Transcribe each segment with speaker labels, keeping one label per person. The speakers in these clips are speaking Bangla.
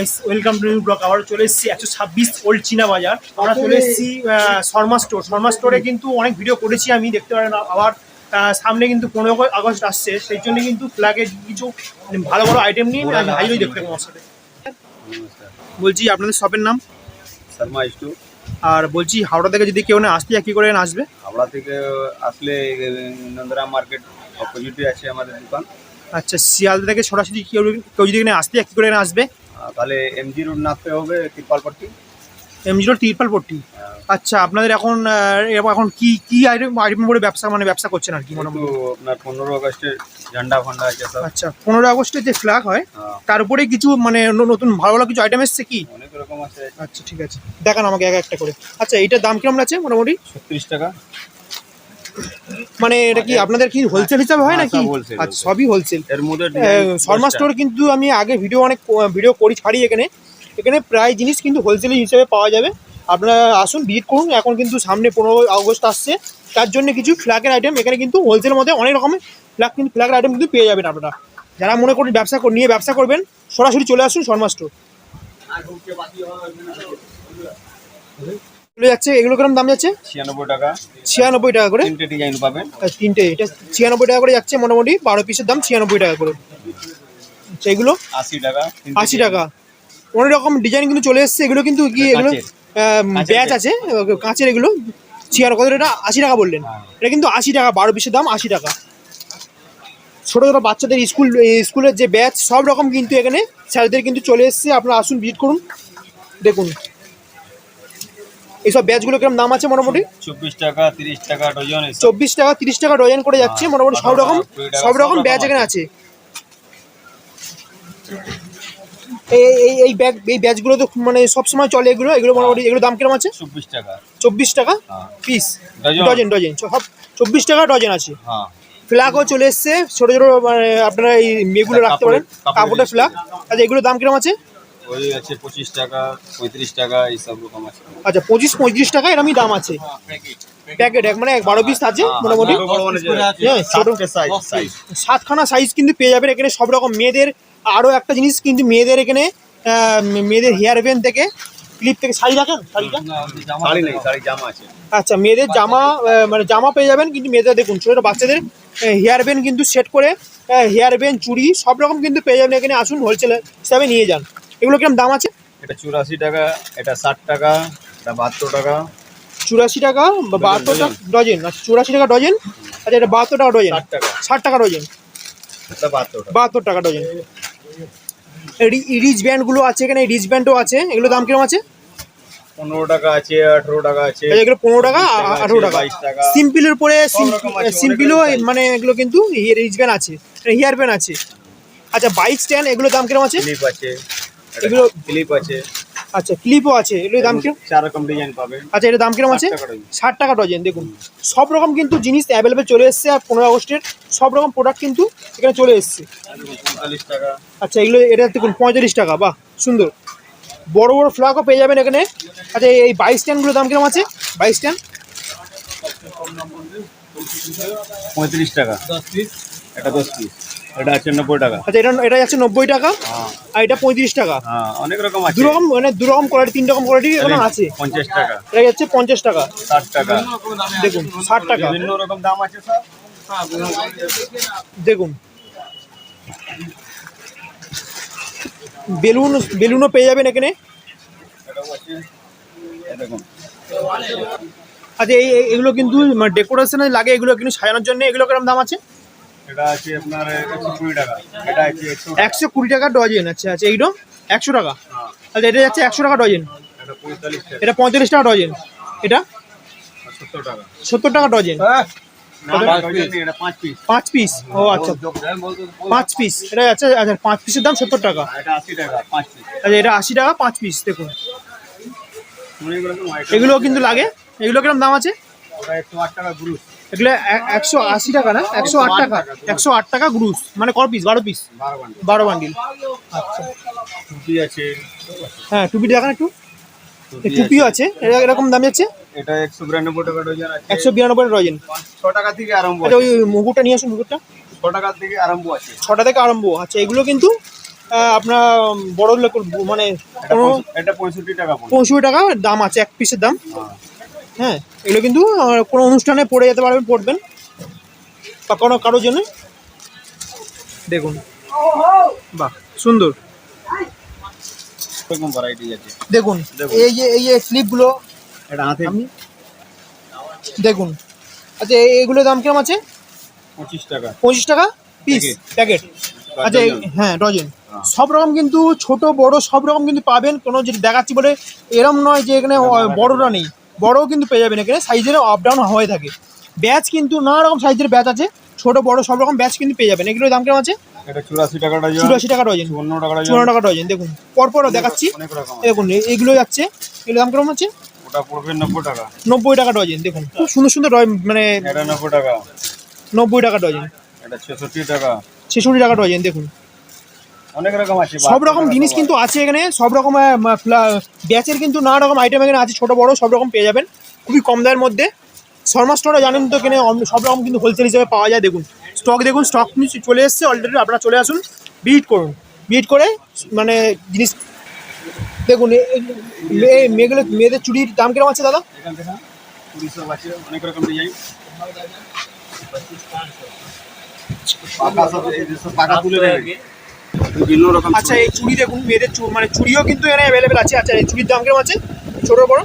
Speaker 1: Guys welcome to new blog আবার চলে এসেছি একশো ছাব্বিশ ওল্ড চীনা বাজার আমরা চলে এসেছি শর্মা স্টোর শর্মা স্টোরে কিন্তু অনেক ভিডিও করেছি আমি দেখতে পারেন আবার সামনে কিন্তু পনেরো আগস্ট আসছে। সেই জন্য কিন্তু ফ্ল্যাগের কিছু ভালো ভালো আইটেম নিয়ে আমি হাজির দেখতে পাবো আমার সাথে বলছি আপনাদের শপের নাম?
Speaker 2: শর্মা স্টু
Speaker 1: আর বলছি হাওড়া থেকে যদি কেউ না আসতে কি করে আসবে?
Speaker 2: হাওড়া থেকে আসলে নন্দরা মার্কেট অপোজিটে আছে আমাদের দোকান।
Speaker 1: আচ্ছা শিয়ালদা থেকে সরাসরি কেউ কেউ যদি এখানে আসতে কি করে আসবে?
Speaker 2: তাহলে এমজি রোড নামতে হবে তিরপালপট্টি?
Speaker 1: M zero Tirpalpatti? আচ্ছা আপনাদের এখন এরকম এখন কি কি আইটেম আইটেম করে ব্যবসা মানে ব্যবসা করছেন আর কি মনে
Speaker 2: আপনার পনেরো আগস্টের ঝান্ডা ফান্ডা আছে
Speaker 1: আচ্ছা পনেরো আগস্টের যে ফ্ল্যাগ হয়
Speaker 2: হ্যাঁ,
Speaker 1: তার উপরে কিছু মানে নতুন ভালো ভালো কিছু আইটেম এসছে কি?
Speaker 2: অনেক রকম আছে।
Speaker 1: আচ্ছা ঠিক আছে। দেখান আমাকে এক একটা করে। আচ্ছা এটার দাম কীরকম আছে মোটামুটি?
Speaker 2: ছত্রিশ টাকা।
Speaker 1: মানে এটা কি আপনাদের কি হোলসেল হিসাবে হয়
Speaker 2: হ্যাঁ,
Speaker 1: নাকি? আচ্ছা সবই হোলসেল
Speaker 2: এর মধ্যে
Speaker 1: শর্মা স্টোর কিন্তু আমি আগে ভিডিও অনেক ভিডিও করি ছাড়ি এখানে। এখানে প্রায় জিনিস কিন্তু হোলসেল হিসেবে পাওয়া যাবে। আপনারা আসুন ভিজিট করুন। এখন কিন্তু সামনে পনেরো আগস্ট আসছে। তার জন্য কিছু ফ্ল্যাগের আইটেম এখানে কিন্তু হোলসেলের মধ্যে অনেক রকমের ফ্ল্যাগ কিন্তু ফ্ল্যাগের আইটেম কিন্তু পেয়ে যাবেন আপনারা। যারা মনে করেন ব্যবসা কর- নিয়ে ব্যবসা করবেন সরাসরি চলে আসুন শর্মা স্টোর যাচ্ছে এগুলো কীরকম দাম যাচ্ছে?
Speaker 2: ছিয়ানব্বই টাকা।
Speaker 1: ছিয়ানব্বই টাকা করে?
Speaker 2: তিনটে ডিজাইন পাবেন।
Speaker 1: তিনটে এটা ছিয়ানব্বই টাকা করে যাচ্ছে মোটামুটি বারো পিসের দাম ছিয়ানব্বই টাকা করে। আচ্ছা এগুলো?
Speaker 2: আশি টাকা
Speaker 1: আশি টাকা। অনেক রকম ডিজাইন কিন্তু চলে এসছে এগুলো কিন্তু কি এগুলো ব্যাচ। আছে কাঁচের এগুলো। ছিয়ার কত এটা? আশি টাকা বললেন।
Speaker 2: হ্যাঁ।
Speaker 1: এটা কিন্তু আশি টাকা বারো পিসের দাম আশি টাকা। ছোটো ছোটো বাচ্চাদের স্কুল স্কুলের যে ব্যাচ সব রকম কিন্তু এখানে স্যারদের কিন্তু চলে এসছে। আপনারা আসুন ভিজিট করুন দেখুন। এইসব ব্যাচগুলো কীরকম দাম আছে মোটামুটি?
Speaker 2: চব্বিশ টাকা তিরিশ টাকা ডজন
Speaker 1: চব্বিশ টাকা তিরিশ টাকা ডজন করে যাচ্ছে
Speaker 2: হ্যাঁ,
Speaker 1: মোটামুটি সব রকম সব রকম ব্যাচ এখানে
Speaker 2: আছে।
Speaker 1: এই এই এই ব্যাগ এই ব্যাচগুলো তো মানে সব সময় চলে এগুলো এগুলো মোটামুটি এগুলো দাম কীরকম আছে?
Speaker 2: চব্বিশ টাকা।
Speaker 1: চব্বিশ টাকা
Speaker 2: হ্যাঁ।
Speaker 1: Piece
Speaker 2: dozen.
Speaker 1: ডজন সব চব্বিশ টাকা ডজন আছে।
Speaker 2: হ্যাঁ।
Speaker 1: ফ্ল্যাগও চলে এসছে ছোটো ছোটো মানে আপনারা এই মেয়েগুলো রাখতে পারেন
Speaker 2: কাপড়ের-।
Speaker 1: ফ্ল্যাগ আচ্ছা এগুলো দাম কীরকম আছে?
Speaker 2: ওই আছে পঁচিশ টাকা পঁয়ত্রিশ টাকা এইসব রকম আছে।
Speaker 1: আচ্ছা পঁচিশ পঁয়ত্রিশ টাকা এরমই দাম আছে? প্যাকেট এক মানে এক বারো পিস আছে মোটামুটি? হ্যাঁ, ছোটো
Speaker 2: সাইজ সাইজ
Speaker 1: সাতখানা সাইজ কিন্তু পেয়ে যাবেন এখানে সব রকম মেয়েদের। আরও একটা জিনিস কিন্তু মেয়েদের এখানে মেয়েদের হেয়ার ব্যান থেকে ক্লিপ থেকে শাড়ি রাখেন শাড়িটা?
Speaker 2: শাড়ি নেই শাড়ি জামা আছে।
Speaker 1: আচ্ছা মেয়েদের জামা মানে জামা পেয়ে যাবেন কিন্তু মেয়েদের দেখুন ছোটো ছোটো বাচ্চাদের হেয়ার ব্যান্ড কিন্তু সেট করে হেয়ার ব্যান্ড চুড়ি সব রকম কিন্তু পেয়ে যাবেন এখানে। আসুন হোলসেল হিসাবে নিয়ে যান। এগুলো কীরকম দাম আছে?
Speaker 2: এটা চুরাশি টাকা এটা ষাট টাকা এটা বাহাত্তর টাকা।
Speaker 1: চুরাশি টাকা বা বাহাত্তর টাকা ডজন আচ্ছা চুরাশি টাকা ডজন আচ্ছা এটা বাহাত্তর টাকা ডজন
Speaker 2: ষাট টাকা।
Speaker 1: ডজন
Speaker 2: এটা বাহাত্তর টাকা।
Speaker 1: ডজন রিচ ব্যান্ডগুলো আছে এখানে রিচ ব্যান্ডও আছে। এগুলো দাম কীরকম আছে?
Speaker 2: পনেরো টাকা আছে আঠেরো টাকা আছে।
Speaker 1: এগুলো পনেরো টাকা আঠেরো টাকা। সিম্পলের
Speaker 2: রকম
Speaker 1: সিম্পলও মানে এগুলো কিন্তু রিচ ব্যান্ড আছে হেয়ার ব্যান্ড আছে। আচ্ছা বাইক স্ট্যান্ড এগুলো দাম কীরকম আছে?
Speaker 2: আছে।
Speaker 1: এগুলো-
Speaker 2: ক্লিপ আছে।
Speaker 1: আচ্ছা ক্লিপও আছে। এগুলোর দাম কীরকম
Speaker 2: চার রকম ডিজাইন পাবেন।
Speaker 1: আচ্ছা এটার দাম কীরকম আছে?
Speaker 2: 60 টাকা ডজন।
Speaker 1: ষাট টাকা ডজন দেখুন। সব রকম কিন্তু জিনিস অ্যাভেলেবেল চলে এসছে আর পনেরো আগস্টের সব রকম প্রোডাক্ট কিন্তু এখানে চলে এসছে।
Speaker 2: পঁয়তাল্লিশ টাকা।
Speaker 1: আচ্ছা এগুলো এটা দেখুন পঁয়তাল্লিশ টাকা বাহ সুন্দর। বড় বড় ফ্ল্যাগও পেয়ে যাবেন এখানে। আচ্ছা এই বাইক স্ট্যান্ডগুলোর দাম কীরকম আছে? বাইক স্ট্যান্ড
Speaker 2: পঁয়ত্রিশ টাকা। এটা দশ পিস এটা আছে নব্বই টাকা।
Speaker 1: আচ্ছা এটা এটা যাচ্ছে নব্বই টাকা
Speaker 2: হ্যাঁ।
Speaker 1: আর এটা পঁয়ত্রিশ টাকা।
Speaker 2: হ্যাঁ অনেক রকম আছে।
Speaker 1: দু রকম মানে দু রকম কোয়ালিটি তিন রকম কোয়ালিটি এখানে আছে।
Speaker 2: পঞ্চাশ টাকা।
Speaker 1: এটা যাচ্ছে পঞ্চাশ টাকা।
Speaker 2: ষাট টাকা।
Speaker 1: দেখুন ষাট টাকা।
Speaker 2: বিভিন্ন রকম দাম আছে সব
Speaker 1: দেখুন। বেলুন বেলুনও পেয়ে যাবেন এখানে।
Speaker 2: আছে। দেখুন।
Speaker 1: আচ্ছা এই এগুলো কিন্তু ডেকোরেশনে লাগে এগুলো কিন্তু সাজানোর জন্য এগুলো কীরকম দাম আছে?
Speaker 2: এটা আছে আপনার একশো কুড়ি টাকা। এটা আছে একশো
Speaker 1: একশো কুড়ি টাকা ডজন আচ্ছা আচ্ছা এইগুলো একশো টাকা?
Speaker 2: হ্যাঁ।
Speaker 1: আচ্ছা এটা যাচ্ছে একশো টাকা ডজন।
Speaker 2: এটা পঁয়তাল্লিশ টাকা।
Speaker 1: ডজন। এটা?
Speaker 2: সত্তর টাকা।
Speaker 1: ডজন।
Speaker 2: এটা পাঁচ পিস।
Speaker 1: ও আচ্ছা। পাঁচ পিস। এটা আচ্ছা আচ্ছা পাঁচ পিসের দাম সত্তর টাকা। আচ্ছা এটা আশি টাকা পাঁচ পিস। দেখুন। এগুলো কিন্তু লাগে। এগুলো কীরকম দাম আছে?
Speaker 2: একশো আট টাকা গ্রুপ
Speaker 1: এগুলো একশো আশি টাকা না? একশো আট টাকা। একশো আট টাকা গ্রুস মানে কত পিস বারো পিস
Speaker 2: বারো বান্ডিল
Speaker 1: আচ্ছা।
Speaker 2: টুপি আছে।
Speaker 1: হ্যাঁ টুপি দেখান একটু? টুপিও আছে। এটা এরকম দাম যাচ্ছে
Speaker 2: এটা একশো বিরানব্বই টাকা ডজন আছে।
Speaker 1: একশো বিরানব্বই ডজন
Speaker 2: ছ টাকা থেকে আরম্ভ
Speaker 1: আচ্ছা ওই মুকুটটা নিয়ে আসুন মুকুটটা।
Speaker 2: ছ টাকা থেকে আরম্ভ আছে।
Speaker 1: ছটা থেকে আরম্ভ। আচ্ছা এগুলো কিন্তু আপনার বড় লোক মানে
Speaker 2: এটা পঁয়ষট্টি টাকা
Speaker 1: পঁয়ষট্টি টাকা দাম আছে এক পিসের দাম।
Speaker 2: হ্যাঁ।
Speaker 1: এগুলো কিন্তু কোনো অনুষ্ঠানে পড়ে যেতে পারবেন পড়বেন। বা কোনো কারোর জন্য। দেখুন। বাহ সুন্দর।
Speaker 2: এরকম ভ্যারাইটি আছে।
Speaker 1: দেখুন। এই যে এই যে স্লিপগুলো
Speaker 2: এটা হাতে।
Speaker 1: আমি দেখুন। আচ্ছা এই- এইগুলোর দাম কিরম আছে?
Speaker 2: পঁচিশ টাকা।
Speaker 1: পঁচিশ টাকা পিস প্যাকেট আচ্ছা হ্যাঁ ডজন
Speaker 2: হ্যাঁ।
Speaker 1: সব রকম কিন্তু ছোট বড় সব রকম কিন্তু পাবেন। কোনো যেটা দেখাচ্ছি বলে এরম নয় যে এখানে
Speaker 2: না,
Speaker 1: বড়রা নেই। বড়ও কিন্তু পেয়ে যাবেন এখানে। সাইজের আপ ডাউন হয়ে থাকে। ব্যাচ কিন্তু নানা রকম সাইজের ব্যাচ আছে। ছোট বড় সব রকম ব্যাচ কিন্তু পেয়ে যাবেন। এগুলোর দাম কেমন আছে?
Speaker 2: চুরাশি টাকা
Speaker 1: চুরাশি টাকা ডজন
Speaker 2: চুয়ান্ন টাকা ডজন
Speaker 1: দেখুন পরপরও দেখাচ্ছি। দেখুন এ- এইগুলো যাচ্ছে এগুলোর দাম কেমন আছে?
Speaker 2: ওটা পড়বে নব্বই টাকা।
Speaker 1: নব্বই টাকা ডজন দেখুন খুব সুন্দর সুন্দর মানে
Speaker 2: নব্বই টাকা।
Speaker 1: নব্বই টাকা ডজন
Speaker 2: এটা ছেষট্টি টাকা।
Speaker 1: ছেষট্টি টাকা ডজন দেখুন।
Speaker 2: অনেক রকম আছে
Speaker 1: সব রকম জিনিস কিন্তু আছে এখানে সব রকম ব্যাচের কিন্তু নানা রকম আইটেম এখানে আছে ছোট বড় সব রকম পেয়ে যাবেন খুবই কম দামের মধ্যে। শর্মা স্টোরে জানেন তো এখানে সব রকম কিন্তু হোলসেল হিসেবে পাওয়া যায় দেখুন। স্টক দেখুন স্টক চলে এসছে অলরেডি আপনারা চলে আসুন ভিজিট করুন। ভিজিট করে মানে জিনিস দেখুন মেয়েগুলো মেয়েদের চুড়ির দাম কীরকম আছে দাদা?
Speaker 2: অনেক রকম ডিজাইন পাকা সব এই যে সব পাকা তুলে নেবে বিভিন্ন রকম
Speaker 1: আচ্ছা এই চুড়ি দেখুন মেয়েদের চু- মানে চুড়িও কিন্তু এখানে অ্যাভেলেবেল আছে। আচ্ছা এই চুড়ির দাম কীরকম আছে? ছোট বড়?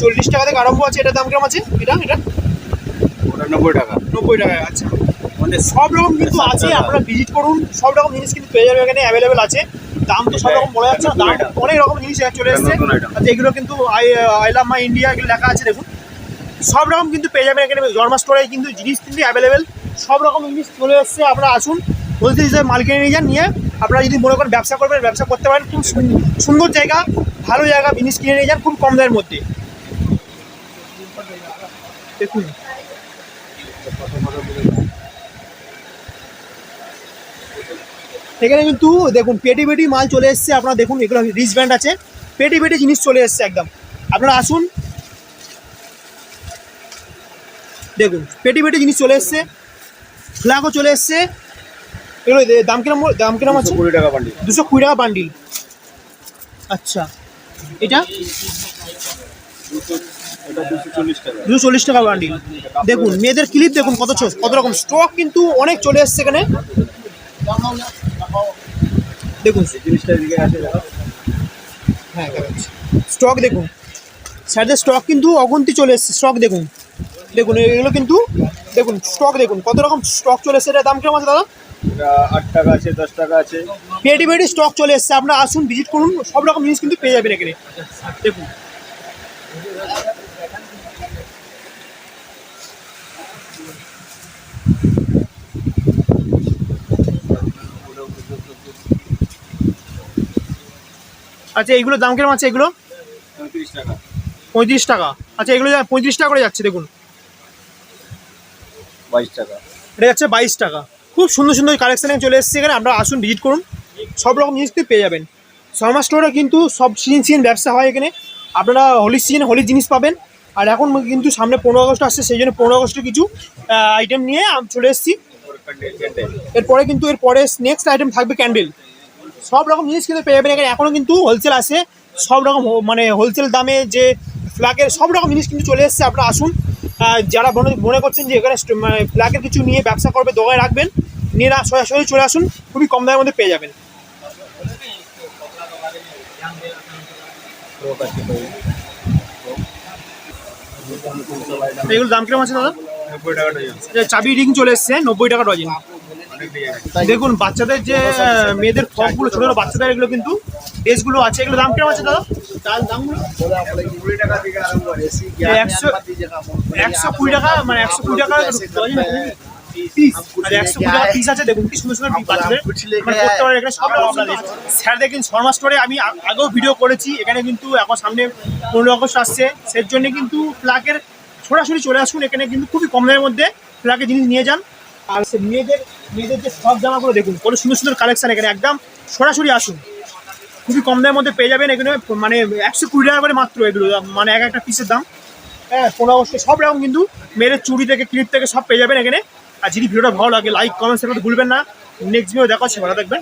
Speaker 1: চল্লিশ টাকা থেকে আরম্ভ আছে এটার দাম কীরকম আছে? এটা এটা?
Speaker 2: ওটা নব্বই টাকা।
Speaker 1: নব্বই টাকায় আচ্ছা। মানে সব রকম কিন্তু আছে আপনারা ভিজিট করুন সব রকম জিনিস কিন্তু পেয়ে যাবেন এখানে অ্যাভেলেবেল আছে। দাম তো সব রকম বলা যাচ্ছে না দাম অনেক রকম জিনিস চলে এসছে। আচ্ছা এগুলো কিন্তু I I love my India এগুলো লেখা আছে দেখুন। সব রকম কিন্তু পেয়ে যাবেন এখানে জন্মা স্টোরে কিন্তু জিনিস কিন্তু অ্যাভেলেবেল সব রকম জিনিস চলে এসছে আপনারা আসুন। হোলসেল হিসেবে মাল কিনে নিয়ে যান, নিয়ে আপনারা যদি মনে করেন ব্যবসা করবেন, ব্যবসা করতে পারেন, খুব সুন- সুন্দর জায়গা, ভালো জায়গা, জিনিস কিনে নিয়ে যান, খুব কম দামের মধ্যে। দেখুন। এখানে কিন্তু দেখুন, পেটি পেটি মাল চলে এসছে, আপনারা দেখুন, এগুলো রিচ ব্যান্ড আছে। পেটি পেটি জিনিস চলে এসছে একদম। আপনারা আসুন। দেখুন, পেটি পেটি জিনিস চলে এসছে, ফ্ল্যাগও চলে এসছে। এগুলো দাম কিরম দাম কিরম আছে?
Speaker 2: কুড়ি টাকা বান্ডি
Speaker 1: দুশো কুড়ি টাকা বান্ডিল আচ্ছা। এটা?
Speaker 2: এটা দুশো চল্লিশ টাকা
Speaker 1: বান্ডিল দেখুন মেয়েদের ক্লিপ দেখুন কত কত রকম। স্টক কিন্তু অনেক চলে এসছে এখানে। দেখুন। হ্যাঁ স্টক দেখুন। স্যারদের স্টক কিন্তু অগন্তি চলে এসছে। স্টক দেখুন। দেখুন এগুলো কিন্তু দেখুন স্টক দেখুন। কত রকম স্টক চলে এসছে এটার দাম কীরকম আছে দাদা?
Speaker 2: এটা আট টাকা আছে দশ টাকা আছে।
Speaker 1: পেটি পেটি স্টক চলে এসছে। আপনারা আসুন ভিজিট করুন সব রকম জিনিস কিন্তু পেয়ে যাবেন এখানে। দেখুন। আচ্ছা এইগুলোর দাম কীরকম আছে এগুলো?
Speaker 2: পঁয়ত্রিশ টাকা।
Speaker 1: পঁয়ত্রিশ টাকা। আচ্ছা এগুলো পঁয়ত্রিশ টাকা করে যাচ্ছে দেখুন।
Speaker 2: বাইশ টাকা।
Speaker 1: এটা যাচ্ছে বাইশ টাকা। খুব সুন্দর সুন্দর কালেকশানে চলে এসেছে এখানে। আপনারা আসুন ভিজিট করুন। সব রকম জিনিস পেয়ে যাবেন। শর্মা স্টোরে কিন্তু সব সিজন সিজন ব্যবসা হয় এখানে। আপনারা হোলির সিজন হোলির জিনিস পাবেন। আর এখন কিন্তু সামনে পনেরো আগস্ট আসছে, সেই জন্য পনেরো আগস্টে কিছু আইটেম নিয়ে আমি চলে এসেছি। এরপরে কিন্তু এরপরে নেক্সট আইটেম থাকবে ক্যান্ডেল সব রকম জিনিস কিন্তু পেয়ে যাবেন এখানে। এখনও কিন্তু হোলসেল আছে। সব রকম মানে হোলসেল দামে যে ফ্ল্যাগের সব রকম জিনিস কিন্তু চলে এসেছে। আপনারা আসুন। যারা মনে মনে করছেন যে এখানে মানে ফ্ল্যাগের কিছু নিয়ে ব্যবসা করবে, দোকানে রাখবেন। নিয়ে না সরাসরি চলে আসুন খুবই কম দামের মধ্যে পেয়ে যাবেন। এগুলো দাম কীরকম আছে দাদা? চাবি রিং চলে এসছে নব্বই টাকা ডজন দেখুন বাচ্চাদের যে মেয়েদের ফ্রকগুলো ছোটো ছোটো বাচ্চাদের এগুলো কিন্তু ড্রেসগুলো আছে। এগুলো দাম কীরকম আছে দাদা? একশো কুড়ি টাকা মানে একশো কুড়ি টাকা পিস আর একশো কুড়ি টাকা পিস আছে দেখুন কি সুন্দর সুন্দর পিস বাচ্চাদের মানে করতে পারে এখানে সব রকম স্যার দেখুন শর্মা স্টোরে আমি আগেও ভিডিও করেছি এখানে কিন্তু এখন সামনে পনেরো আগস্ট আসছে। সেই জন্য কিন্তু ফ্ল্যাগের সরাসরি চলে আসুন এখানে কিন্তু খুবই কম দামের মধ্যে ফ্ল্যাগের জিনিস নিয়ে যান। আর সে মেয়েদের মেয়েদের যে সব জামাগুলো দেখুন কত সুন্দর সুন্দর কালেকশন এখানে একদম সরাসরি আসুন। খুবই কম দামের মধ্যে পেয়ে যাবেন এখানে মানে একশো কুড়ি টাকা করে মাত্র এগুলো মানে এক একটা পিসের দাম। হ্যাঁ পনেরো আগস্টে সব রকম কিন্তু মেয়েদের চুড়ি থেকে ক্লিপ থেকে সব পেয়ে যাবেন এখানে। আর যদি ভিডিওটা ভালো লাগে লাইক কমেন্ট সেটা ভুলবেন না। নেক্সট ভিডিও দেখা হচ্ছে ভালো থাকবেন।